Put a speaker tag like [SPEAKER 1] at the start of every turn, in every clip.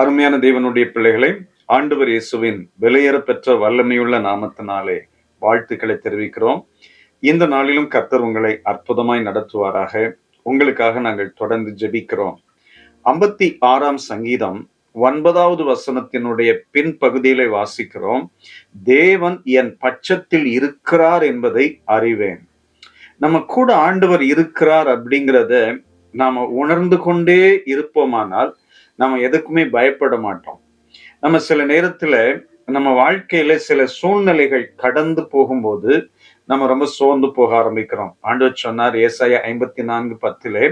[SPEAKER 1] அருமையான தேவனுடைய பிள்ளைகளை ஆண்டவர் இயேசுவின் விலையேற பெற்ற வல்லமையுள்ள நாமத்தினாலே வாழ்த்துக்களை தெரிவிக்கிறோம். இந்த நாளிலும் கர்த்தர் உங்களை அற்புதமாய் நடத்துவாராக. உங்களுக்காக நாங்கள் தொடர்ந்து ஜெபிக்கிறோம். ஐம்பத்தி ஆறாம் சங்கீதம் ஒன்பதாவது வசனத்தினுடைய பின்பகுதியிலே வாசிக்கிறோம். தேவன் என் பட்சத்தில் இருக்கிறார் என்பதை அறிவேன். நம்ம கூட ஆண்டவர் இருக்கிறார் அப்படிங்கிறத நாம உணர்ந்து கொண்டே இருப்போமானால் நம்ம எதுக்குமே பயப்பட மாட்டோம். நம்ம சில நேரத்தில் நம்ம வாழ்க்கையில சில சூழ்நிலைகள் கடந்து போகும்போது நம்ம ரொம்ப சோர்ந்து போக ஆரம்பிக்கிறோம். ஆண்டவர் சொன்னார் ஏசாய ஐம்பத்தி நான்கு பத்திலே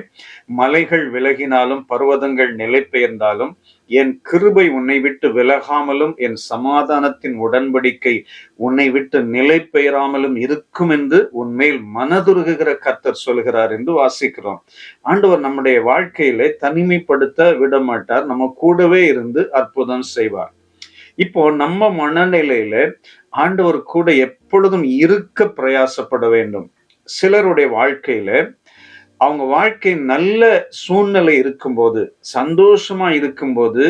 [SPEAKER 1] மலைகள் விலகினாலும் பர்வதங்கள் நிலை பெயர்ந்தாலும் என் கிருபை உன்னை விட்டு விலகாமலும் என் சமாதானத்தின் உடன்படிக்கை உன்னை விட்டு நிலை பெயராமலும் இருக்கும் என்று உன்மேல் மனதுருகுகிற கர்த்தர் சொல்கிறார் என்று வாசிக்கிறோம். ஆண்டவர் நம்முடைய வாழ்க்கையிலே தனிமைப்படுத்த விட மாட்டார் நம்ம கூடவே இருந்து அற்புதம் செய்வார். இப்போ நம்ம மனநிலையில ஆண்டவர் கூட எப்பொழுதும் இருக்க பிரயாசப்பட வேண்டும். சிலருடைய வாழ்க்கையில அவங்க வாழ்க்கை நல்ல சூழ்நிலை இருக்கும்போது சந்தோஷமா இருக்கும்போது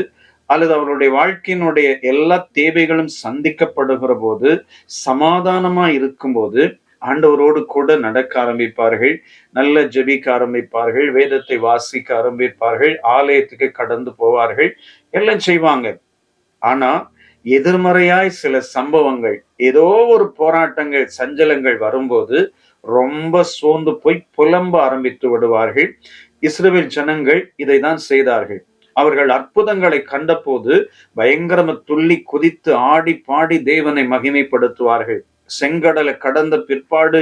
[SPEAKER 1] அல்லது அவருடைய வாழ்க்கையினுடைய எல்லா தேவைகளும் சந்திக்கப்படுகிற போது சமாதானமா இருக்கும்போது ஆண்டவரோடு கூட நடக்க ஆரம்பிப்பார்கள். நல்ல ஜெபிக்க ஆரம்பிப்பார்கள் வேதத்தை வாசிக்க ஆரம்பிப்பார்கள் ஆலயத்துக்கு கடந்து போவார்கள். எல்லாம் செய்வாங்க. ஆனா எதிர்மறையாய் சில சம்பவங்கள் ஏதோ ஒரு போராட்டங்கள் சஞ்சலங்கள் வரும்போது ரொம்ப சோர்ந்து போய் புலம்ப ஆரம்பித்து விடுவார்கள். இஸ்ரேல் ஜனங்கள் இதை தான் செய்தார்கள். அவர்கள் அற்புதங்களை கண்டபோது பயங்கரம துள்ளி குதித்து ஆடி பாடி தேவனை மகிமைப்படுத்துவார்கள். செங்கடலை கடந்த பிற்பாடு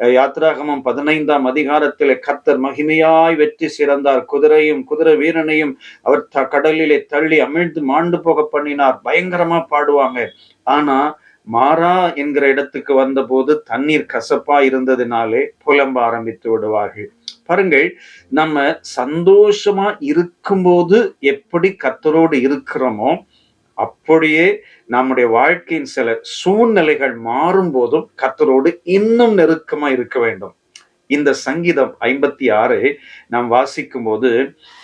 [SPEAKER 1] யாத்ராகமம் பதினைந்தாம் அதிகாரத்திலே கத்தர் மகிமையாய் வெற்றி சிறந்தார். குதிரையும் குதிரை வீரனையும் அவர் த கடலிலே தள்ளி அமிழ்ந்து மாண்டு போக பண்ணினார். பயங்கரமா பாடுவாங்க. ஆனா மாறா என்கிற இடத்துக்கு வந்தபோது தண்ணீர் கசப்பா இருந்ததினாலே புலம்ப ஆரம்பித்து விடுவார்கள். பாருங்கள் நம்ம சந்தோஷமா இருக்கும்போது எப்படி கத்தரோடு இருக்கிறோமோ அப்படியே நம்முடைய வாழ்க்கையின் சில சூழ்நிலைகள் மாறும் போதும் கத்தரோடு இன்னும் நெருக்கமா இருக்க வேண்டும். இந்த சங்கீதம் ஐம்பத்தி ஆறு நாம் வாசிக்கும் போது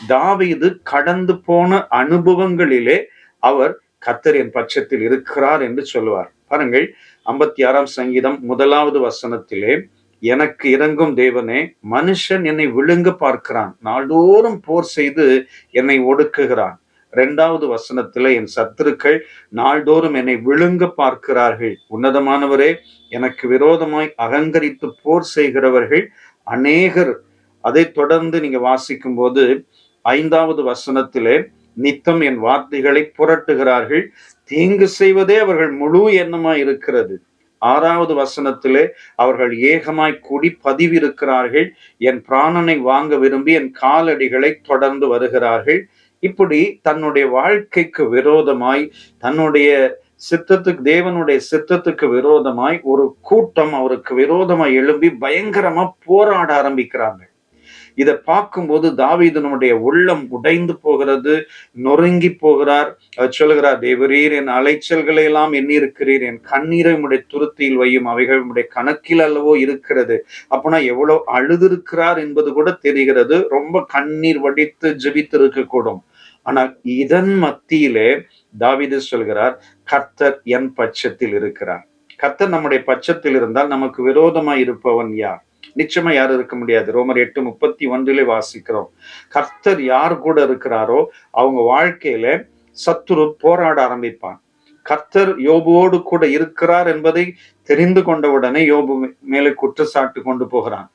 [SPEAKER 1] தாவீது கடந்து போன அனுபவங்களிலே அவர் கத்தரின் பட்சத்தில் இருக்கிறார் என்று சொல்லுவார். பாருங்கள் ஐம்பத்தி ஆறாம் சங்கீதம் முதலாவது வசனத்திலே எனக்கு இறங்கும் தேவனே மனுஷன் என்னை விழுங்க பார்க்கிறான். நாள்தோறும் போர் செய்து என்னை ஒடுக்குகிறான். இரண்டாவது வசனத்துல என் சத்துருக்கள் நாள்தோறும் என்னை விழுங்க பார்க்கிறார்கள். உன்னதமானவரே எனக்கு விரோதமாய் அகங்கரித்து போர் செய்கிறவர்கள் அநேகர். அதை தொடர்ந்து நீங்க வாசிக்கும் போது ஐந்தாவது வசனத்திலே நித்தம் என் வார்த்தைகளை புரட்டுகிறார்கள். தீங்கு செய்வதே அவர்கள் முழு எண்ணமாய் இருக்கிறது ஆறாவது வசனத்திலே அவர்கள் ஏகமாய் கூடி பதிவிருக்கிறார்கள். என் பிராணனை வாங்க விரும்பி என் காலடிகளை தொடர்ந்து வருகிறார்கள். இப்படி தன்னுடைய வாழ்க்கைக்கு விரோதமாய் தன்னுடைய சித்தத்துக்கு தேவனுடைய சித்தத்துக்கு விரோதமாய் ஒரு கூட்டம் அவருக்கு விரோதமாய் எழும்பி பயங்கரமா போராட ஆரம்பிக்கிறாங்க இதை பார்க்கும்போது தாவீதனுடைய உள்ளம் உடைந்து போகிறது நொறுங்கி போகிறார். அவர் சொல்லுகிறார் தேவரீர் என் அலைச்சல்களை எல்லாம் எண்ணிருக்கிறீர் என் கண்ணீரை உடைய துருத்தியில் வையும் அவைகள் உடைய கணக்கில் அல்லவோ இருக்கிறது. அப்போனா எவ்வளவு அழுதிருக்கிறார் என்பது கூட தெரிகிறது. ரொம்ப கண்ணீர் வடித்து ஜபித்திருக்க கூடும் ஆனால் இதன் மத்தியிலே தாவிது சொல்கிறார் கர்த்தர் என் பட்சத்தில் இருக்கிறார். கர்த்தர் நம்முடைய பட்சத்தில் இருந்தால் நமக்கு விரோதமாய் இருப்பவன் யார்? நிச்சயமா யாரும் இருக்க முடியாது. ரோமர் எட்டு முப்பத்தி ஒன்றிலே வாசிக்கிறோம். கர்த்தர் யார் கூட இருக்கிறாரோ அவங்க வாழ்க்கையில சத்துரு போராட ஆரம்பிப்பான். கர்த்தர் யோபுவோடு கூட இருக்கிறார் என்பதை தெரிந்து கொண்டவுடனே யோபு மேலே குற்றச்சாட்டு கொண்டு போகிறான்.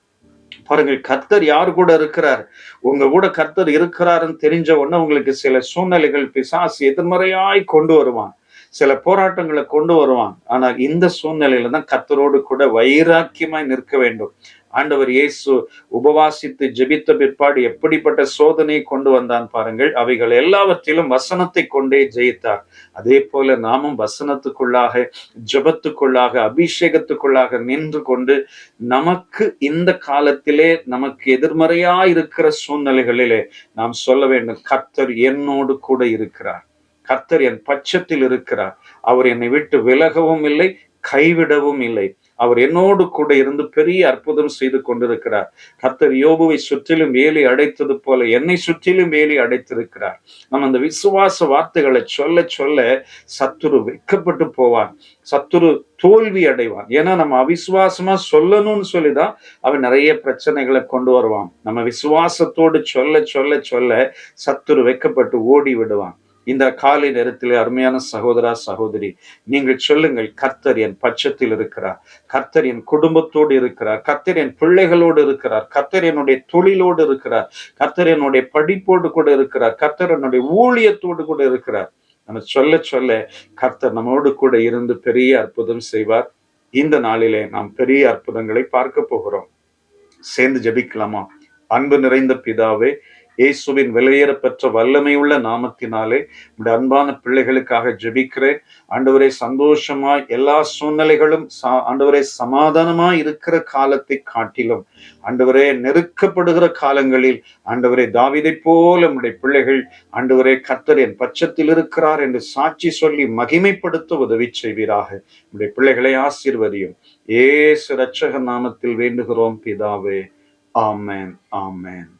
[SPEAKER 1] பாருங்கள் கர்த்தர் யார் கூட இருக்கிறார்? உங்க கூட கர்த்தர் இருக்கிறாருன்னு தெரிஞ்ச உடனே உங்களுக்கு சில சூழ்நிலைகள் பிசாசு எதிர்மறையாய் கொண்டு வருவான். சில போராட்டங்களை கொண்டு வருவான். ஆனால் இந்த சூழ்நிலையில தான் கர்த்தரோடு கூட வைராக்கியமாய் நிற்க வேண்டும். ஆண்டவர் இயேசு உபவாசித்து ஜெபித்த பிற்பாடு எப்படிப்பட்ட சோதனையை கொண்டு வந்தான் பாருங்கள். அவைகள் எல்லாவற்றிலும் வசனத்தை கொண்டே ஜெயித்தார். அதே போல நாமும் வசனத்துக்குள்ளாக ஜபத்துக்குள்ளாக அபிஷேகத்துக்குள்ளாக நின்று கொண்டு நமக்கு இந்த காலத்திலே நமக்கு எதிர்மறையா இருக்கிற சூழ்நிலைகளிலே நாம் சொல்ல வேண்டும் கர்த்தர் என்னோடு கூட இருக்கிறார். கர்த்தர் என் பட்சத்தில் இருக்கிறார். அவர் என்னை விட்டு விலகவும் இல்லை கைவிடவும் இல்லை. அவர் என்னோடு கூட இருந்து பெரிய அற்புதம் செய்து கொண்டிருக்கிறார். கத்தர் யோபுவை சுற்றிலும் வேலி அடைத்தது போல என்னை சுற்றிலும் வேலி அடைத்திருக்கிறார். நம்ம அந்த விசுவாச வார்த்தைகளை சொல்ல சொல்ல சத்துரு வெட்கப்பட்டு போவான். சத்துரு தோல்வி அடைவான். ஏன்னா நம்ம அவிசுவாசமா சொல்லணும்னு சொல்லிதான் அவன் நிறைய பிரச்சனைகளை கொண்டு வருவான். நம்ம விசுவாசத்தோடு சொல்ல சொல்ல சொல்ல சத்துரு வெட்கப்பட்டு ஓடி விடுவான். இந்த காலை நேரத்திலே அருமையான சகோதரா சகோதரி நீங்கள் சொல்லுங்கள் கர்த்தர் என் பட்சத்தில் இருக்கிறார். கர்த்தர் என் குடும்பத்தோடு இருக்கிறார். கர்த்தர் என் பிள்ளைகளோடு இருக்கிறார். கர்த்தர் என்னுடைய தொழிலோடு இருக்கிறார். கர்த்தர் என்னுடைய படிப்போடு கூட இருக்கிறார். கர்த்தர் என்னுடைய ஊழியத்தோடு கூட இருக்கிறார். நம்ம சொல்ல சொல்ல கர்த்தர் நம்மோடு கூட இருந்து பெரிய அற்புதம் செய்வார். இந்த நாளிலே நாம் பெரிய அற்புதங்களை பார்க்க போகிறோம். சேர்ந்து ஜெபிக்கலாமா? அன்பு நிறைந்த பிதாவே இயேசுவின் வெளியேறப்பெற்ற வல்லமையுள்ள நாமத்தினாலே உடைய அன்பான பிள்ளைகளுக்காக ஜெபிக்கிறேன். ஆண்டவரே சந்தோஷமா எல்லா சூழ்நிலைகளும் சா- ஆண்டவரே சமாதானமா இருக்கிற காலத்தை காட்டிலும் ஆண்டவரே நெருக்கப்படுகிற காலங்களில் ஆண்டவரே தாவிதை போல நம்முடைய பிள்ளைகள் ஆண்டவரே கத்தர் என் பட்சத்தில் இருக்கிறார் என்று சாட்சி சொல்லி மகிமைப்படுத்த உதவி செய்வீராக. நம்முடைய பிள்ளைகளை ஆசீர்வதியும். ஏசு ரட்சக நாமத்தில் வேண்டுகிறோம் பிதாவே. ஆமேன் ஆமேன்.